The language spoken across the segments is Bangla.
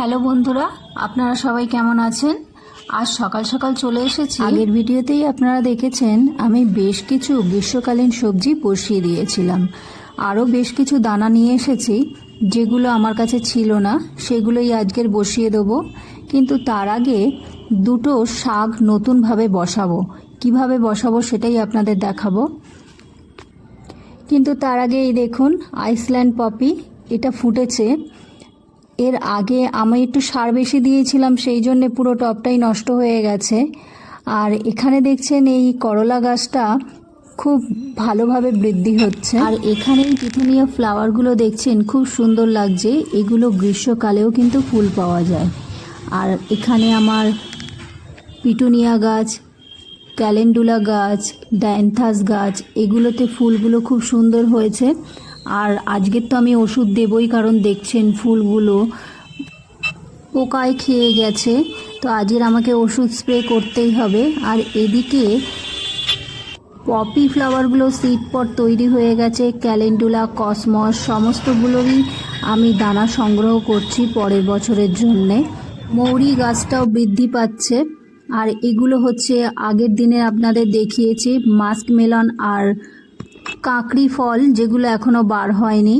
হ্যালো বন্ধুরা, আপনারা সবাই কেমন আছেন? আজ সকাল সকাল চলে এসেছি। আগের ভিডিওতেই আপনারা দেখেছেন, আমি বেশ কিছু গ্রীষ্মকালীন সবজি বসিয়ে দিয়েছিলাম। আরও বেশ কিছু দানা নিয়ে এসেছি, যেগুলো আমার কাছে ছিল না, সেগুলোই আজকের বসিয়ে দেবো। কিন্তু তার আগে দুটো শাক নতুনভাবে বসাবো। কীভাবে বসাবো সেটাই আপনাদের দেখাবো। কিন্তু তার আগে এই দেখুন, আইসল্যান্ড পপি, এটা ফুটেছে। এর আগে আমি একটু সার বেশি দিয়েছিলাম, সেই জন্য পুরো টবটাই নষ্ট হয়ে গেছে। আর এখানে দেখছেন এই করলা গাছটা খুব ভালোভাবে বৃদ্ধি হচ্ছে। আর এখানে এই পিটুনিয়া ফ্লাওয়ারগুলো দেখছেন, খুব সুন্দর লাগছে। এগুলো গ্রীষ্মকালেও কিন্তু ফুল পাওয়া যায়। আর এখানে আমার পিটুনিয়া গাছ, ক্যালেন্ডুলা গাছ ডায়ন্থাস গাছ, এগুলোতে ফুলগুলো খুব সুন্দর হয়েছে। আর আজকের তো আমি ওষুধ দেবই, কারণ দেখছেন ফুলগুলো। পোকায় খেয়ে গেছে, তো আজকের আমাকে ওষুধ স্প্রে করতেই হবে। আর এদিকে পপি ফ্লাওয়ারগুলো সিড পট তৈরি হয়ে গেছে ক্যালেন্ডুলা কসমস সমস্তগুলোরই আমি দানা সংগ্রহ করছি পরের বছরের জন্যে। মৌরি গাছটাও বৃদ্ধি পাচ্ছে। আর এগুলো হচ্ছে আগের দিনে আপনাদের দেখিয়েছি, মাস্ক মেলন আর কাঁকড়ি ফল যেগুলো এখনও বার হয়নি।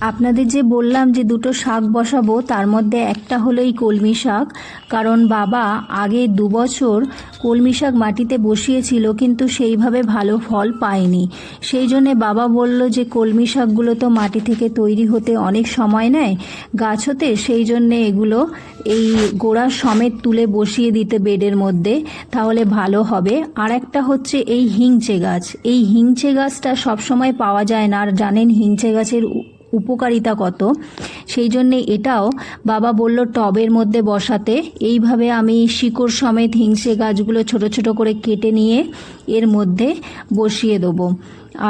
আপনাদের যে বললাম যে দুটো শাক বসাবো, তার মধ্যে একটা হলো এই কলমি শাক। কারণ বাবা আগে দু বছর কলমি শাক মাটিতে বসিয়েছিল, কিন্তু সেইভাবে ভালো ফল পায়নি। সেই জন্যে বাবা বলল যে, কলমি শাকগুলো তো মাটি থেকে তৈরি হতে অনেক সময় নেয় গাছ হতে, সেই জন্যে এগুলো এই গোড়া সমেত তুলে বসিয়ে দিতে বেডের মধ্যে, তাহলে ভালো হবে। আর একটা হচ্ছে এই হিংচে গাছ। এই হিংচে গাছটা সবসময় পাওয়া যায় না। আর জানেন হিংচে গাছের উপকারিতা কত? সেই জন্যে এটাও বাবা বলল, টবের মধ্যে বসাতে। এইভাবে আমি শিকড় সমেত হিংসে গাছগুলো ছোট ছোট করে কেটে নিয়ে এর মধ্যে বসিয়ে দেবো।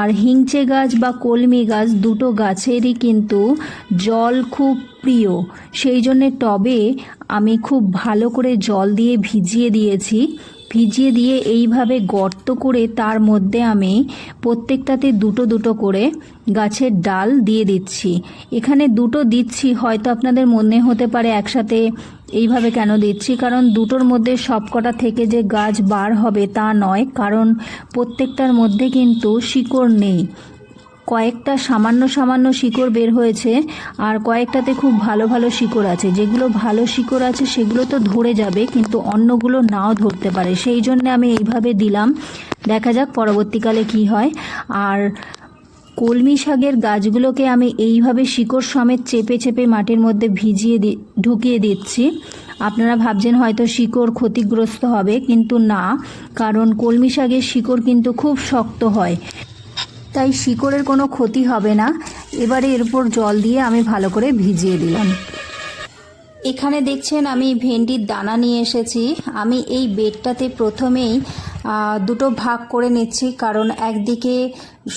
আর হিংচে গাছ বা কলমি গাছ দুটো গাছেরই কিন্তু জল খুব প্রিয়। সেই জন্যে টবে আমি খুব ভালো করে জল দিয়ে ভিজিয়ে দিয়েছি। ভিজিয়ে দিয়ে এইভাবে গর্ত করে তার মধ্যে আমি প্রত্যেকটাতে দুটো দুটো করে গাছের ডাল দিয়ে দিচ্ছি। এখানে দুটো দিচ্ছি, হয়তো আপনাদের মনে হতে পারে একসাথে এইভাবে কেন দিচ্ছি? কারণ দুটোর মধ্যে সবকটা থেকে যে গাছ বার হবে তা নয়, কারণ প্রত্যেকটার মধ্যে কিন্তু শিকড় নেই। কয়েকটা সামান্য সামান্য শিকড় বের হয়েছে, আর কয়েকটাতে খুব ভালো ভালো শিকড় আছে। যেগুলো ভালো শিকড় আছে, সেগুলো তো ধরে যাবে, কিন্তু অন্যগুলো নাও ধরতে পারে। সেই জন্য আমি এইভাবে দিলাম। দেখা যাক পরবর্তীকালে কি হয়। আর কলমি শাকের গাছগুলোকে আমি এইভাবে শিকড় সমেত চেপে চেপে মাটির মধ্যে ভিজিয়ে ঢুকিয়ে দিচ্ছি। আপনারা ভাবছেন হয়তো শিকড় ক্ষতিগ্রস্ত হবে, কিন্তু না। কারণ কলমি শাকের শিকড় কিন্তু খুব শক্ত হয়। তাই শিকড়ের কোনো ক্ষতি হবে না। এবারে এর উপর জল দিয়ে আমি ভালো করে ভিজিয়ে দিলাম। এখানে দেখছেন আমি ভেন্ডির দানা নিয়ে এসেছি। আমি এই বেডটাতে প্রথমেই দুটো ভাগ করে নিচ্ছি। কারণ একদিকে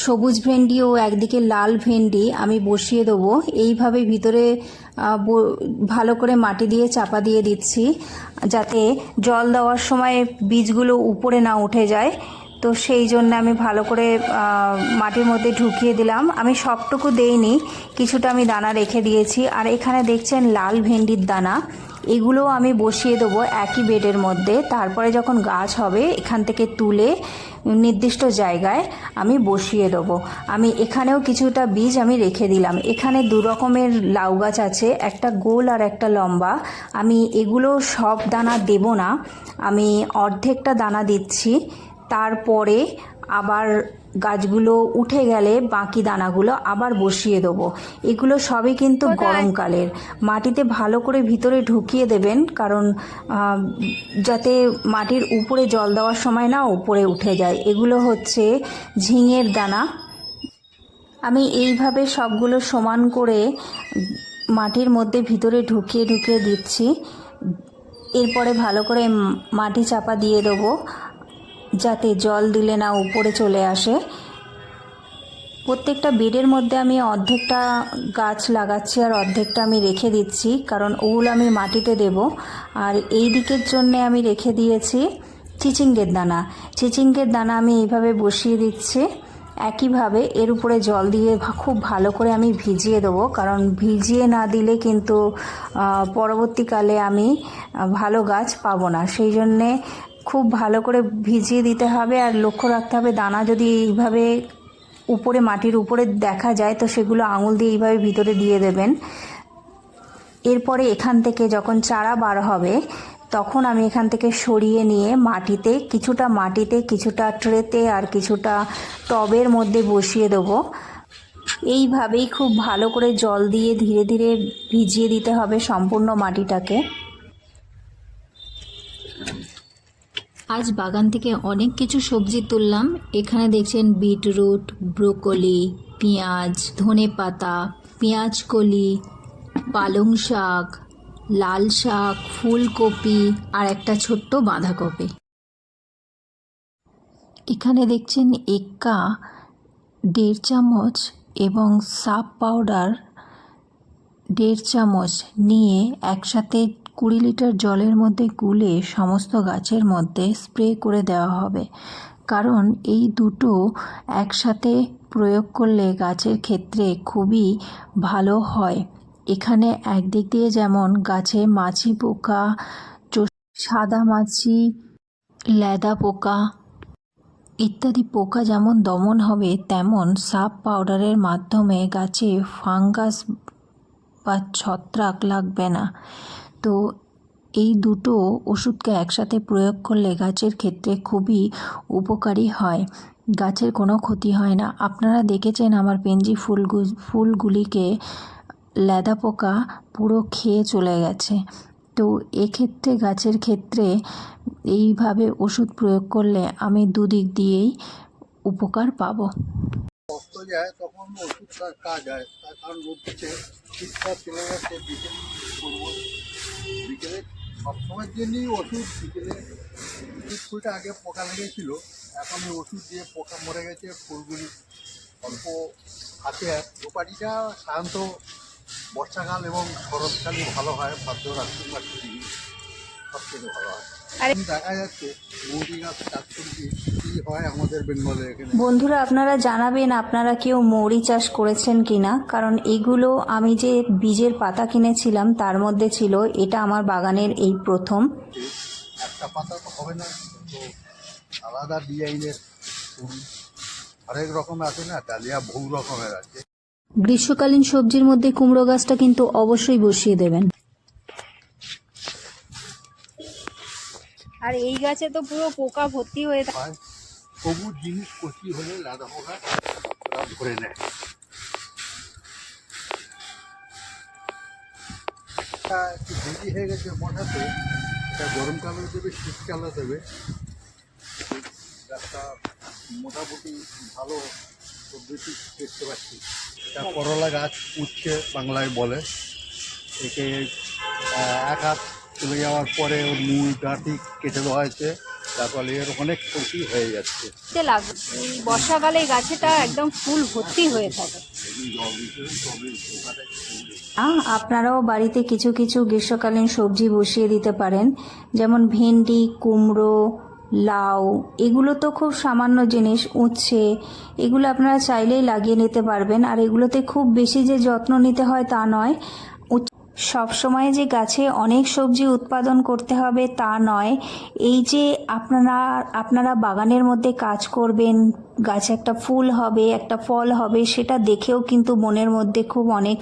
সবুজ ভেন্ডি ও একদিকে লাল ভেন্ডি আমি বসিয়ে দেবো। এইভাবে ভিতরে ভালো করে মাটি দিয়ে চাপা দিয়ে দিচ্ছি। যাতে জল দেওয়ার সময় বীজগুলো উপরে না উঠে যায়। তো সেই জন্য আমি ভালো করে মাটির মধ্যে ঢুকিয়ে দিলাম। আমি সবটুকু দেইনি, কিছুটা আমি দানা রেখে দিয়েছি। আর এখানে দেখছেন লাল ভেন্ডির দানা এগুলোও আমি বসিয়ে দেবো একই বেডের মধ্যে। তারপরে যখন গাছ হবে, এখান থেকে তুলে নির্দিষ্ট জায়গায় আমি বসিয়ে দেবো। আমি এখানেও কিছুটা বীজ আমি রেখে দিলাম। এখানে দু রকমের লাউ গাছ আছে, একটা গোল আর একটা লম্বা। আমি এগুলো সব দানা দেব না। আমি অর্ধেকটা দানা দিচ্ছি। তারপরে আবার গাছগুলো উঠে গেলে বাকি দানাগুলো আবার বসিয়ে দেবো। এগুলো সবই কিন্তু গরমকালের। মাটিতে ভালো করে ভিতরে ঢুকিয়ে দেবেন কারণ যাতে মাটির উপরে জল দেওয়ার সময় না উপরে উঠে যায়। এগুলো হচ্ছে ঝিঙের দানা। আমি এইভাবে সবগুলো সমান করে মাটির মধ্যে ভিতরে ঢুকিয়ে ঢুকিয়ে দিচ্ছি। এরপরে ভালো করে মাটি চাপা দিয়ে দেবো। যাতে জল দিলে না উপরে চলে আসে। প্রত্যেকটা বেডের মধ্যে আমি অর্ধেকটা গাছ লাগাচ্ছি আর অর্ধেকটা আমি রেখে দিচ্ছি, কারণ ওগুলো আমি মাটিতে দেব। আর এই দিকের জন্যে আমি রেখে দিয়েছি চিচিঙ্গের দানা। চিচিঙ্গের দানা আমি এইভাবে বসিয়ে দিচ্ছি। একইভাবে এর উপরে জল দিয়ে খুব ভালো করে আমি ভিজিয়ে দেবো, কারণ ভিজিয়ে না দিলে কিন্তু পরবর্তীকালে আমি ভালো গাছ পাবো না। সেই জন্যে খুব ভালো করে ভিজিয়ে দিতে হবে আর লক্ষ্য রাখতে হবে দানা যদি এইভাবে উপরে মাটির উপরে দেখা যায় তো সেগুলো আঙুল দিয়ে এইভাবে ভিতরে দিয়ে দেবেন। এরপরে এখান থেকে যখন চারা বার হবে, তখন আমি এখান থেকে সরিয়ে নিয়ে মাটিতে কিছুটা মাটিতে, কিছুটা ট্রেতে আর কিছুটা টবের মধ্যে বসিয়ে দেবো। এইভাবেই খুব ভালো করে জল দিয়ে ধীরে ধীরে ভিজিয়ে দিতে হবে সম্পূর্ণ মাটিটাকে। আজ বাগান থেকে অনেক কিছু সবজি তুললাম। এখানে দেখছেন বিটরুট, ব্রোকলি, পেঁয়াজ, ধনে পাতা, পেঁয়াজ কলি, পালং শাক, লাল শাক, ফুলকপি আর একটা ছোট্ট বাঁধাকপি। এখানে দেখছেন এক্কা, দেড় চামচ এবং সাপ পাউডার দেড় চামচ নিয়ে একসাথে কুড়ি লিটার জলের মধ্যে গুলে সমস্ত গাছের মধ্যে স্প্রে করে দেওয়া হবে। কারণ এই দুটো একসাথে প্রয়োগ করলে গাছের ক্ষেত্রে খুবই ভালো হয়। এখানে একদিক দিয়ে যেমন গাছে মাছি পোকা, সাদা মাছি, ল্যাদা পোকা ইত্যাদি পোকা যেমন দমন হবে, তেমন সাপ পাউডারের মাধ্যমে গাছে ফাঙ্গাস বা ছত্রাক লাগবে না। তো এই দুটো ওষুধকে একসাথে প্রয়োগ করলে গাছের ক্ষেত্রে খুবই উপকারী হয়। গাছের কোনো ক্ষতি হয় না। আপনারা দেখেছেন আমার পেনজি ফুলগু, ফুলগুলিকে ল্যাদা পোকা পুরো খেয়ে চলে গেছে। তো এক্ষেত্রে গাছের ক্ষেত্রে এইভাবে ওষুধ প্রয়োগ করলে আমি দুদিক দিয়েই উপকার পাবো। কাজ হয়। বিকেলে সবসময়ের জন্যই ওষুধ বিকেলে। ফুলটা আগে পোকা লেগেছিল এখন ওষুধ দিয়ে পোকা মরে গেছে ফুলগুলি অল্প আছে। রোপারিটা সাধারণত বর্ষাকাল এবং শরৎকালে ভালো হয় ভাদ্র আশ্বিন মাস সবচেয়ে ভালো হয়। দেখা যাচ্ছে মৌরি গাছ চাষ হয় আমাদের বেঙ্গলে এখানে? বন্ধুরা আপনারা জানাবেন আপনারা কেউ মৌরি চাষ করেছেন কিনা? কারণ এগুলো আমি যে বীজের পাতা কিনেছিলাম তার মধ্যে ছিল এটা আমার বাগানের এই প্রথম। একটা পাতা তো হবে না তো আলাদা ডিজাইনের হরেক রকম আছে না ডালিয়া বহু রকমের আছে। গ্রীষ্মকালীন সবজির মধ্যে কুমড়ো গাছটা কিন্তু অবশ্যই বসিয়ে দেবেন। আর এই গাছে তো পুরো পোকা ভর্তি হয়ে থাকে হয়। সবুজ জিনিস কচি হলে লাদা পোকা ওরা ধরে নেয়। একটু দেরি হয়ে গেছে বসাতে এটা গরমকালে দেবে, শীতকালে দেবে। গাছটা মোটামুটি ভালো পদ্ধতি দেখতে পাচ্ছি। এটা করলা গাছ উঠছে বাংলায় বলে। একে এক হাত চলে যাওয়ার পরে ওর মূল ডাঁটি কেটে দেওয়া হয়েছে। এর অনেক ক্ষতি হয়ে যাচ্ছে। লাগবে এই বর্ষাকালে গাছেটা একদম ফুল ভর্তি হয়ে থাকে। আপনারাও বাড়িতে কিছু কিছু গ্রীষ্মকালীন সবজি বসিয়ে দিতে পারেন যেমন ভেন্ডি কুমড়ো লাউ এগুলো তো খুব সামান্য জিনিস উচ্ছে এগুলো আপনারা চাইলেই লাগিয়ে নিতে পারবেন। আর এগুলোতে খুব বেশি যে যত্ন নিতে হয় তা নয় সব সময় যে গাছে অনেক সবজি উৎপাদন করতে হবে তা নয়। এই যে আপনারা আপনারা বাগানের মধ্যে কাজ করবেন, গাছে একটা ফুল হবে, একটা ফল হবে, সেটা দেখেও কিন্তু মনের মধ্যে খুব অনেক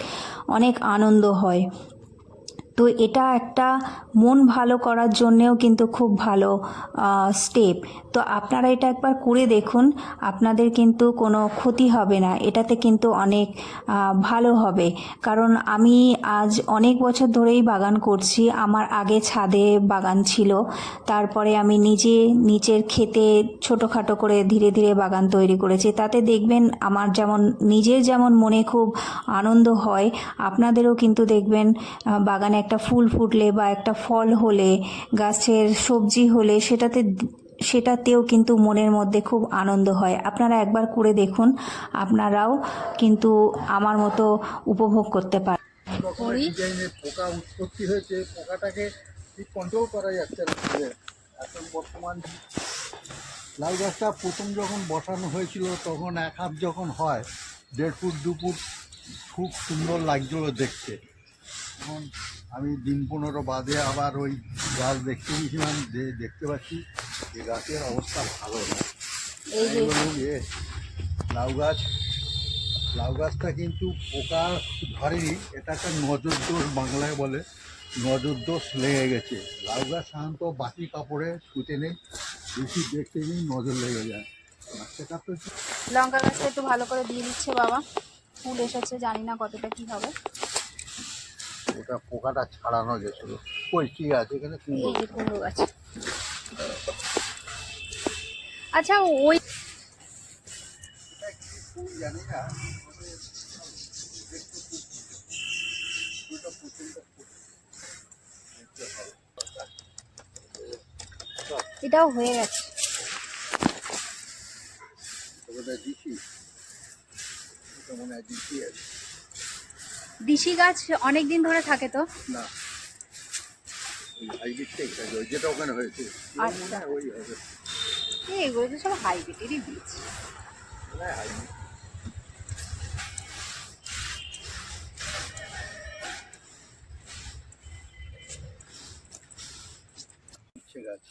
অনেক আনন্দ হয়। তো এটা একটা মন ভালো করার জন্যেও কিন্তু খুব ভালো স্টেপ তো আপনারা এটা একবার করে দেখুন, আপনাদের কিন্তু কোনো ক্ষতি হবে না। এটাতে কিন্তু অনেক ভালো হবে। কারণ আমি আজ অনেক বছর ধরেই বাগান করছি। আমার আগে ছাদে বাগান ছিল। তারপরে আমি নিজে নিচের খেতে ছোটোখাটো করে ধীরে ধীরে বাগান তৈরি করেছি। তাতে দেখবেন আমার যেমন, নিজের যেমন মনে খুব আনন্দ হয়, আপনাদেরও কিন্তু দেখবেন বাগানে একটা ফুল ফুটলে বা একটা ফল হলে গাছের সবজি হলে সেটাতে সেটাতেও কিন্তু মনের মধ্যে খুব আনন্দ হয়। আপনারা একবার করে দেখুন আপনারাও কিন্তু আমার মতো উপভোগ করতে পারেন রকমের ডিজাইনের পোকা উৎপত্তি হয়েছে পোকাটাকে ঠিক কন্ট্রোল করা যাচ্ছে না। এখন বর্তমান লাউ গাছটা প্রথম যখন বসানো হয়েছিল তখন এক হাত যখন হয় দেড় ফুট দু ফুট খুব সুন্দর লাগছিল দেখতে। এখন আমি দিন পনেরো বাদে আবার ওই গাছ দেখতে গেছিলাম যে দেখতে পাচ্ছি যে গাছের অবস্থা ভালো না। এ লাউ গাছ লাউ গাছটা কিন্তু পোকা ধরেনি এটা একটা নজর দোষ বাংলায় বলে নজর দোষ লেগে গেছে। লাউ গাছ সাধারণত বাকি কাপড়ে ছুটে নেই বেশি দেখতে নেই নজর লেগে যায়। সেটা তো লঙ্কা গাছটা একটু ভালো করে দিয়ে দিচ্ছে বাবা। ফুল এসেছে জানি না কতটা কি হবে। ওটা পোকাটা ছাড়ানো গেছিল। কই ঠিক আছে এখানে? কুমড়ো। কুমড়ো গাছ। আচ্ছা ওই এটা কি ফুল জানি না তবে দেখতে খুব ফুলটা প্রচণ্ড ফুল। দেখতে ভালো। এটাও হয়ে গেছে। দিচ্ছি মনে হয় দিচ্ছি আছে দিশি গাছ অনেক দিন ধরে থাকে তো। না। হাইব্রিডটাই খাবে যেটা ওখানে হয়েছে। আচ্ছা। ওই হবে। এগুলো তো সব হাইব্রিডেরই বীজ। উচ্ছে গাছ।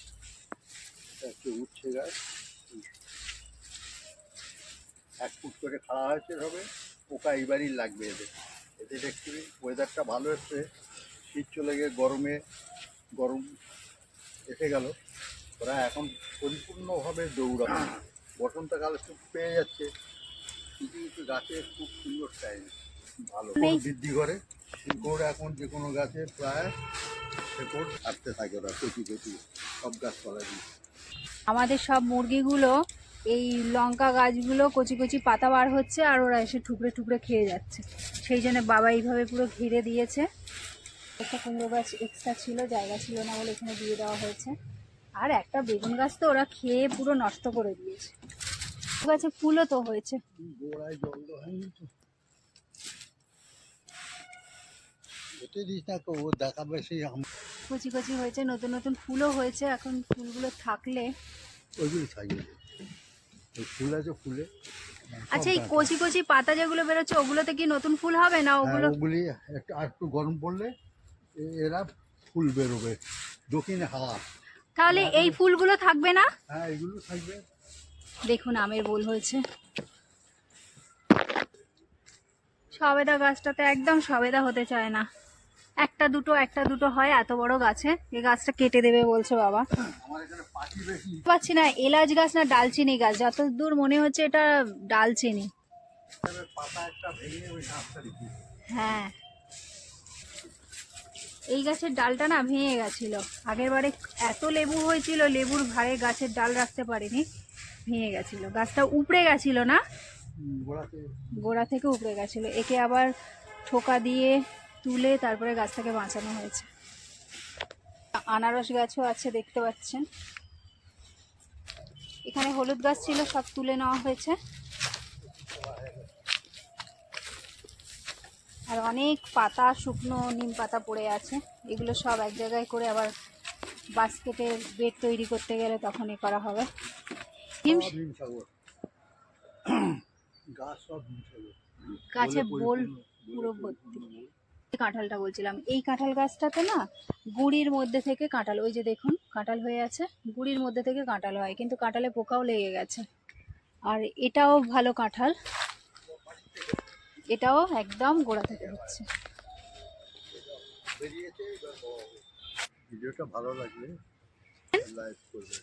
এটা হচ্ছে উচ্ছে গাছ। এক ফুট করে খাওয়া হয়েছে হবে পোকা এবারই লাগবে এদের। এদের একটু ওয়েদারটা ভালো এসছে। শীত চলে গিয়ে গরমে গরম এসে গেল। ওরা এখন পরিপূর্ণভাবে দৌড়াবে বসন্তকালে খুব পেয়ে যাচ্ছে। কিছু কিছু গাছে খুব সুন্দর টাইম। ভালো বৃদ্ধি করে। শিকড় এখন যে কোনো গাছে প্রায় শেকড় ছাড়তে থাকে ওরা। কচি কচি সব গাছপালা দিয়ে। আমাদের সব মুরগিগুলো এই লঙ্কা গাছগুলো কচি কচি পাতা বার হচ্ছে আর ওরা এসে ঠুকরে ঠুকরে খেয়ে যাচ্ছে। সেই জন্য বাবা এইভাবে পুরো ঘিরে দিয়েছে। একটা কুমড়ো গাছ এক্সট্রা ছিল জায়গা ছিল না বলে এখানে দিয়ে দেওয়া হয়েছে। আর একটা বেগুন গাছ তো ওরা খেয়ে পুরো নষ্ট করে দিয়েছে। গাছে ফুলও তো হয়েছে। কচি কচি হয়েছে নতুন নতুন ফুলও হয়েছে। এখন ফুলগুলো থাকলে ওইগুলো থাকবে। ফুল আছে ফুলে। আচ্ছা এই কচি কচি পাতা যেগুলো বেরোচ্ছে ওগুলোতে কি নতুন ফুল হবে না হ্যাঁ, ওগুলো? ওগুলি একটু আর একটু গরম পড়লে এরা ফুল বেরোবে দক্ষিণে হাওয়া। তাহলে এই ফুলগুলো থাকবে না? হ্যাঁ এগুলো থাকবে। দেখুন আমের বোল হয়েছে। সবেদা গাছটাতে একদম সবেদা হতে চায় না। একটা দুটো একটা দুটো হয় এত বড় গাছে। এই গাছটা কেটে দেবে বলছে বাবা। পাচ্ছি না এলাচ গাছ না ডালচিনি গাছ। যত দূর মনে হচ্ছে এটা ডালচিনি। হ্যাঁ। এই গাছের ডালটা না ভেঙে গেছিল। আগের বারে এত লেবু হয়েছিল লেবুর ভারে গাছের ডাল রাখতে পারিনি। ভেঙে গেছিল। গাছটা উপড়ে গেছিল না? গোড়া থেকে উপড়ে গেছিল। একে আবার ঠোকা দিয়ে তুলে তারপরে গাছটাকে বাঁচানো হয়েছে। আনারস গাছও আছে দেখতে পাচ্ছেন। এখানে হলুদ গাছ ছিল সব তুলে নেওয়া হয়েছে। আর অনেক পাতা শুকনো নিম পাতা পড়ে আছে। এগুলো সব এক জায়গায় করে আবার বাস্কেটের বেড তৈরি করতে গেলে তখনই করা হবে। গাছ বলে পুরো ভর্তি। কাঁঠালটা বলছিলাম, এই কাঁঠাল গাছটাতে না গুড়ির মধ্যে থেকে কাঁঠাল, ওই যে দেখুন কাঁঠাল হয়ে আছে, গুড়ির মধ্যে থেকে কাঁঠাল হয়, কিন্তু কাঁঠালে পোকাও লেগে গেছে। আর এটাও ভালো কাঁঠাল। এটাও একদম গোড়া থেকে হচ্ছে। ভিডিওটা ভালো লাগলে লাইক করবে।